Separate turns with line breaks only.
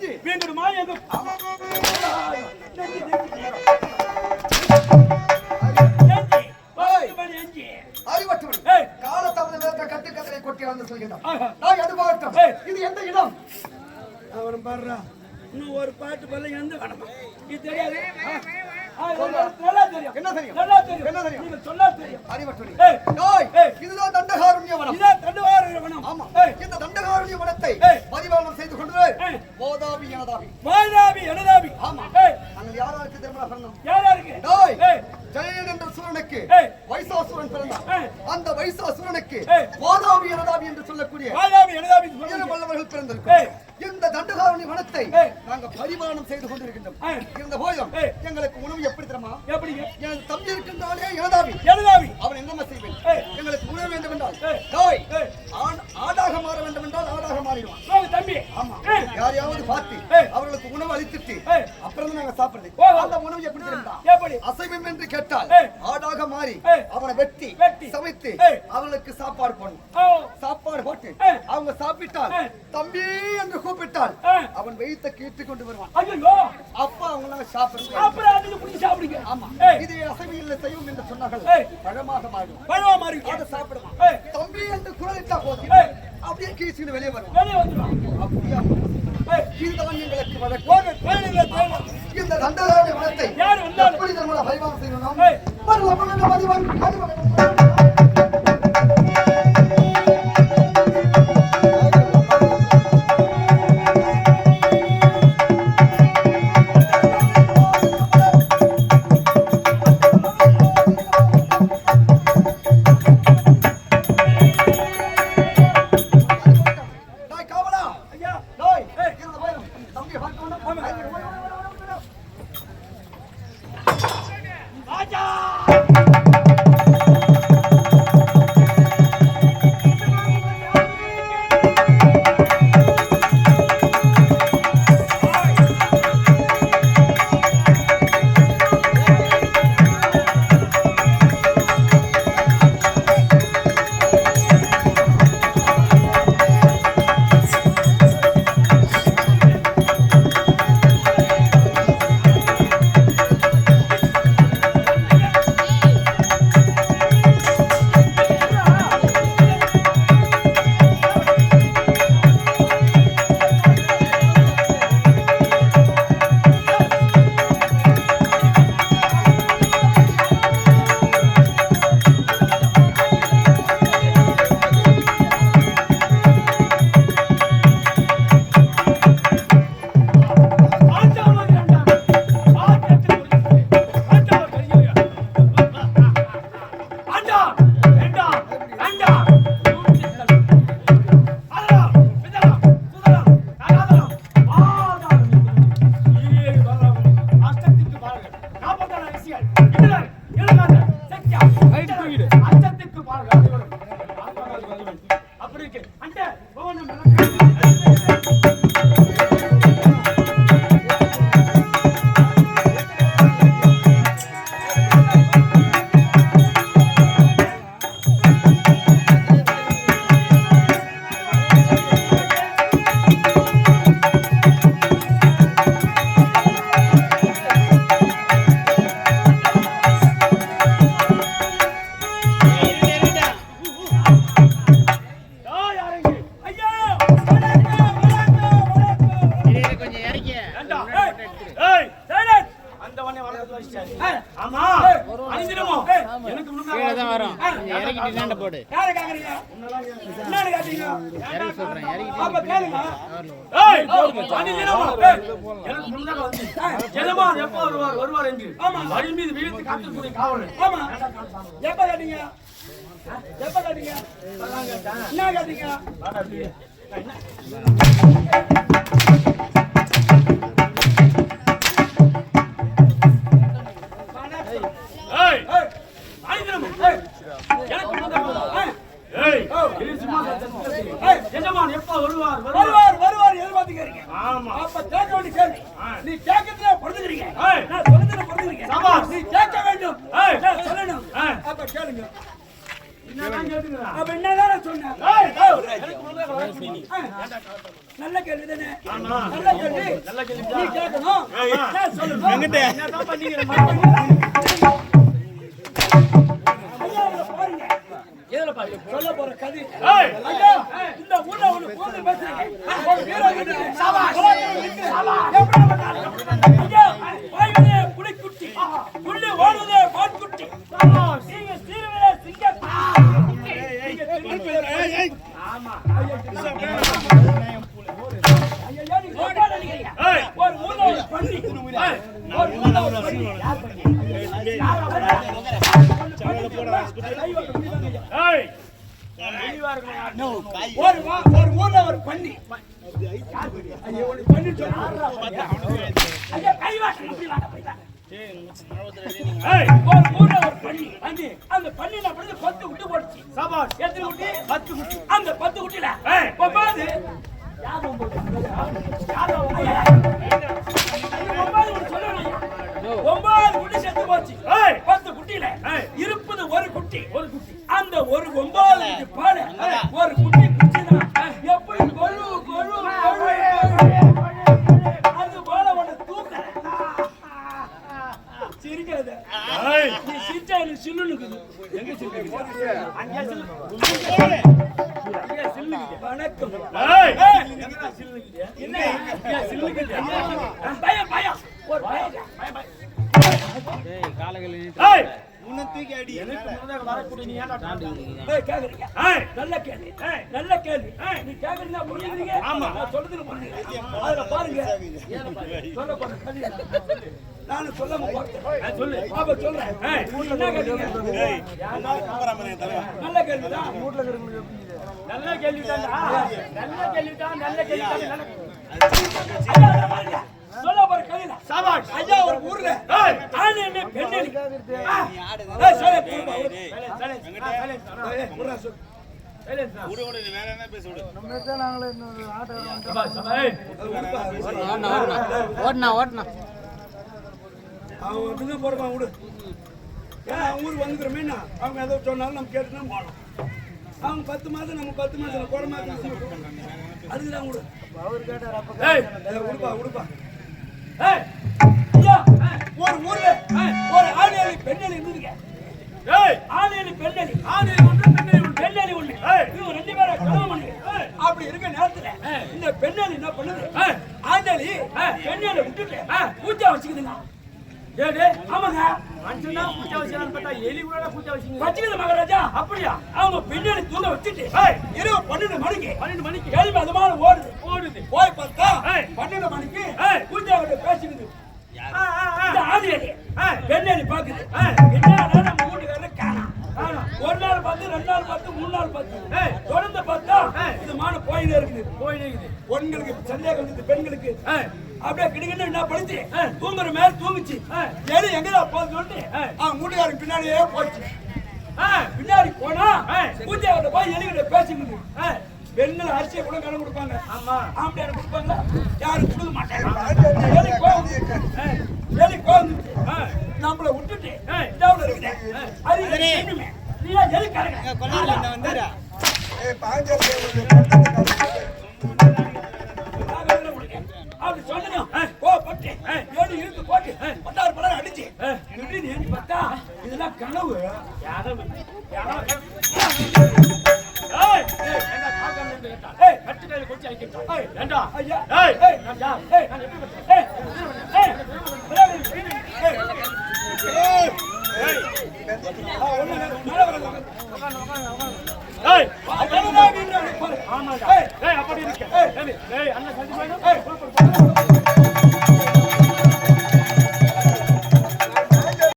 வள்ளிமணி இஞ்சி
இஞ்சி.
வீண்டு மாய் எங்க நெஞ்சு நெஞ்சு நெஞ்சு
கொட்டி வந்து சொல்கின்றான்.
ஆஹா.
நான்.
ஏய்.
இது எந்த இடம்
அவன் பாடுறா இன்னும் ஒரு பாட்டு பல்ல எந்த வேணுமா இது தெரியாது
என்ன தெரியும்?
நல்லா தெரியும்
என்ன தெரியும்?
நீங்க சொன்னா தெரியும்
அறிவற்றவன்.
ஏய்.
டேய்,
ஏய்.
இதுதான் தண்டகாருண்ய வனம்
வேணும்
ஆமா
ஏய்,
இந்த தண்டகாருண்ய வனத்தை. பரிபாலனம் செய்து கொண்டு. போதாபி எனதாபி
மாதாவி எனதாவி
ஆமா. நாங்கள் யாராருக்கு திருமண பண்ணோம்
யாரா இருக்கு
டேய். ஜெயன் என்ற சூரனுக்கு. வைசாசுரன் பிறந்தான். அந்த வைசாசுரனுக்கு. போதாபி எனதாபி என்று சொல்லக்கூடிய
மாதாவி எனதாவி
வீர வல்லவர்கள். பிறந்திருக்கும் இந்த தண்டகாரணி வனத்தை
ஏய்.
நாங்கள் பரிபாலனம் செய்து கொண்டிருக்கின்றோம். இருந்த போதும். எங்களுக்கு உணவு எப்படி தெரியுமா
எப்படிங்க
என் தம்பி இருக்கின்றானே எனதாவி
எனதாவி
அவன் என்னமா செய்வேன். எங்களுக்கு உணவு வேண்டும் என்றால். ஆண்- ஆடாக மாற வேண்டும் என்றால் ஆடாக மாறிடுவான்
வாங்க தம்பி
ஆமா
ஏய்.
யாரையாவது பார்த்து. அவர்களுக்கு உணவு அளித்துட்டு. அப்புறம் நாங்க சாப்பிடுறது. அந்த உணவு எப்படி
எப்படி
அசைவம் என்று கேட்டால். ஆடாக மாறி. அவனை வெட்டி
வெட்டி.
சமைத்து. அவர்களுக்கு சாப்பாடு போடணும் சாப்பாடு போட்டு. அவங்க சாப்பிட்டால். தம்பி என்று கூப்பிட்டால். அவன் வெயித்த கீட்டு கொண்டு வருவான் அப்ப அவங்க நாங்க சாப்பிடுறோம்
சாப்பிடுங்க
ஆமா இது அசைவியல்ல செய்யும் என்று சொன்னார்கள். பழமாக மாறும்
பழவா மாறி
அதை சாப்பிடுவான் தம்பி என்று குரலிட்டா போதும். அப்படியே கீச்சுன்னு வெளியே வருவான் அப்படியே இதுதான் எங்களுக்கு வழக்கு
போங்க கோயிலுங்க கோயிலுங்க
இந்த தண்டகாரணி வனத்தை
யார் வந்தாலும்
எப்படி நம்மள பரிமாணம் செய்யணும்
ஏய். அப்படி இருக்கு. அந்த ஆமா. அழிஞ்சிடுமோ எனக்கு
கீழே தான் வரும். இறக்கிட்டு சண்டை போடு.
யாரை கேக்குறீங்க என்னன்னு கேட்டீங்க
இறக்கி சொல்றேன் இறக்கிட்டு
அப்ப கேளுங்க.
ஏய், ஏய், எனக்கு முன்னால வந்து, ஜெயமா எப்போ வருவார்? வருவார் என்று
ஆமா.
வழி மீது வீழ்த்து காத்திருக்கூடிய காவலன்
ஆமா. எப்ப கேட்டீங்க எப்ப கேட்டீங்க என்ன கேட்டீங்க
எஜமான் எப்ப வருவார்? வருவார்.
வருவார் எதிர்பார்த்துக்கிறீங்க.
ஆமா.
அப்ப கேட்க வேண்டிய கேள்வி. நீ கேட்கறதுல பொறுத்துக்கிறீங்க. நான் சொல்றதுல பொறுத்துக்கிறீங்க.
சபாஷ்.
நீ கேட்க வேண்டும். நான் சொல்லணும். அப்ப கேளுங்க. அப்ப என்னதான் சொன்னேன். நல்ல கேள்வி தானே?
ஆமா.
நல்ல கேள்வி. நீ கேட்கணும். நான் சொல்லணும். சொல்ல போற கதை இந்த ஊர்ல ஒரு போது பேசுறீங்க ஒரு புலிக்குட்டி புள்ளி ஓடுதே
ஆமா
ஒரு ஊர்ல பண்ணி ஒரு பண்ணி ஒரு வா- ஒரு பண்ணி அந்த பண்ணில பிடிச்சு பத்து குட்டி போட்டுச்சு.
சபாஷ்.
எத்தனை குட்டி? பத்து குட்டி. அந்த பத்து குட்டில
ஏய்.
ஒன்பது யார் பால் ஒரு குட்டி குச்சிதான் எப்படி? கொழு கொழு கொழு அது போல ஒண்ணு தூக்க. சிரிக்காத. நீ சிரிச்சா எனக்கு சில்லுனுக்குது எங்க சில்லுக்குது வணக்கம்? என்ன? சில்லுக்குது? பயம் பயம். ஒரு பயம். பயம் பயம்.
காலகள்
ஏய்
எனக்கு முதல்ல வரக்கூடிய நீ ஏன்டா தாண்டுறீங்க? ஏய், கேக்குறீங்க?
ஏய்
நல்ல கேள்வி. நல்ல கேள்வி. நீ கேக்குறீங்க புரியுதுங்க ஆமா. நான் சொல்றதுக்கு பண்ணுங்க அதுல பாருங்க. சொல்ல கதை நானும் சொல்லாம போறேன். சொல்லு. பாப்பா சொல்றேன் ஏய், என்ன நல்ல கேள்விதான்
நல்ல கேள்விதான்டா நல்ல கேள்விதான் நல்ல கேள்விதான் நல்ல
ஐயா, அதை பாருங்க.
சபாஷ்
ஐயா ஒரு ஊர்ல.
ஏய்.
ஆண் என்ன பெண் ஏய். ஏய்,
ஓடனா ஓடனா.
அவன் விடு. ஏன்னா அவன் ஊருக்கு வந்துக்கிறோமே அவங்க ஏதோ சொன்னாலும் நம்ம கேட்டுனா அவங்க பத்து மாதம் நம்ம பத்து மாதம் குறை மாதம் அதுக்குதான் விடு.
ஏய்.
ஏய், விடுப்பா விடுப்பா. ஏய். ஐயா ஒரு ஊர்ல ஒரு ஆணேலி பெண்ணேலி இருந்துங்க
ஏய்!
ஆணேலி பெண்ணேலி.
ஆதில் ஒன்று பெண்ணை ஒன்று.
பெண்ணேலி ஒண்ணு.
ஏய்.
இவங்க ரெண்டு பேரும் கல்யாணம் பண்ணி. அப்படி இருக்க நேரத்துல இந்த பெண்ணேலி என்ன பண்ணுது? ஆண்டேலி பெண்ணேலி விட்டுட்டு பூஜை வச்சுக்குதுங்க. ஆமாங்க.
மனுஷனா பூஜை வச்சான்னு பார்த்தா எலி கூட பூஜை வச்சிங்க
வச்சுக்குது மகாராஜா.
அப்படியா?
அவங்க பெண்ணேலி தூங்க வச்சுட்டு. இரவு பன்னெண்டு மணிக்கு
பன்னெண்டு மணிக்கு.
கேள்வி அதுமான ஓடுது.
ஓடுது.
போய் பார்த்தா. பன்னெண்டு மணிக்கு. பூஜை பேசிக்குது
ஆ, ஆ, ஆ.
இந்த ஆதியடி
ஏய்.
பெண்ணேலி பாக்குது. என்ன நம்ம வீட்டுக்காரர் காணோம். ஒரு நாள் பார்த்து ரெண்டு நாள் பார்த்து மூணு நாள் பார்த்து. தொடர்ந்து பார்த்தா. இது மான போயினே இருக்குது
போயிட்டே இருக்குது
பொண்களுக்கு சந்தேகம் வந்தது பெண்களுக்கு அப்படியே கிடுக்கிட்டு என்ன படிச்சு தூங்குற மேல தூங்குச்சு சரி எங்கடா போகுது சொல்லிட்டு அவன் வீட்டுக்காரன் பின்னாடியே போச்சு பின்னாடி போனா
ஏய்.
பூஜை கிட்ட போய் எலிகிட்ட பேசிக்கிட்டு பெண்கள் அரிசியை கூட கடன் கொடுப்பாங்க
ஆமா
ஆம்பளையார் கொடுப்பாங்க யாரும் கொடுக்க மாட்டாங்க நம்மள விட்டுட்டு அப்படி சொன்னதும் கோவப்பட்டு ஏழு இழுத்து போட்டு பத்தாறு படம் அடிச்சு. பார்த்தா இதெல்லாம் கனவு.
யாதவ